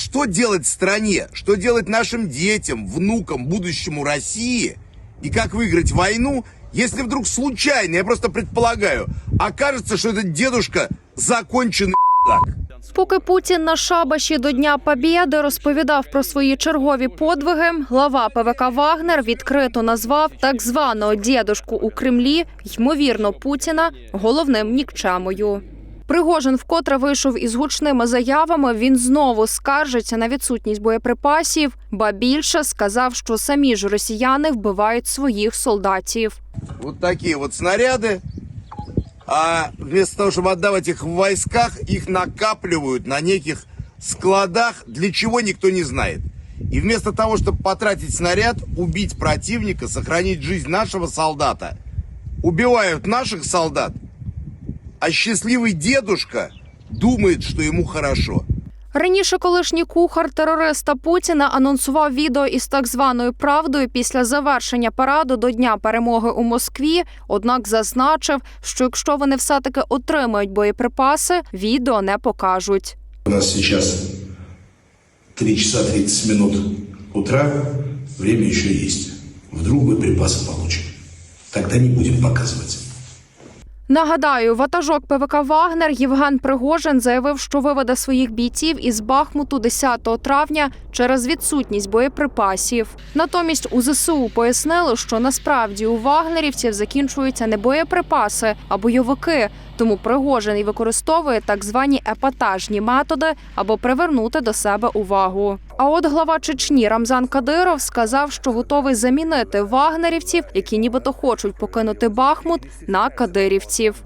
что делать стране, что делать нашим детям, внукам, будущему России и как выиграть войну, если вдруг случайно, я просто предполагаю, окажется, что этот дедушка законченный так. Поки Путін на шабаші до Дня Побєди розповідав про свої чергові подвиги, глава ПВК Вагнер відкрито назвав так званого дідушку у Кремлі, ймовірно, Путіна головним нікчемою. Пригожин вкотре вийшов із гучними заявами. Він знову скаржиться на відсутність боєприпасів, ба більше сказав, що самі ж росіяни вбивають своїх солдатів. Вот такие вот снаряды. А вместо того, чтобы отдавать их в войсках, их накапливают на неких складах, для чего никто не знает. И вместо того, чтобы потратить снаряд, убить противника, сохранить жизнь нашего солдата, убивают наших солдат, а счастливый дедушка думает, что ему хорошо. Раніше колишній кухар терориста Путіна анонсував відео із так званою правдою після завершення параду до Дня перемоги у Москві. Однак зазначив, що якщо вони все таки отримають боєприпаси, відео не покажуть. У нас сейчас 3 часа 30 минут утра, время еще есть. Вдруг мы припасы получим. Тогда не будем показывать. Нагадаю, ватажок ПВК Вагнер Євген Пригожин заявив, що виведе своїх бійців із Бахмуту 10 травня через відсутність боєприпасів. Натомість у ЗСУ пояснили, що насправді у вагнерівців закінчуються не боєприпаси, а бойовики. Тому Пригожин і використовує так звані епатажні методи, аби привернути до себе увагу. А от глава Чечні Рамзан Кадиров сказав, що готовий замінити вагнерівців, які нібито хочуть покинути Бахмут, на кадирівців.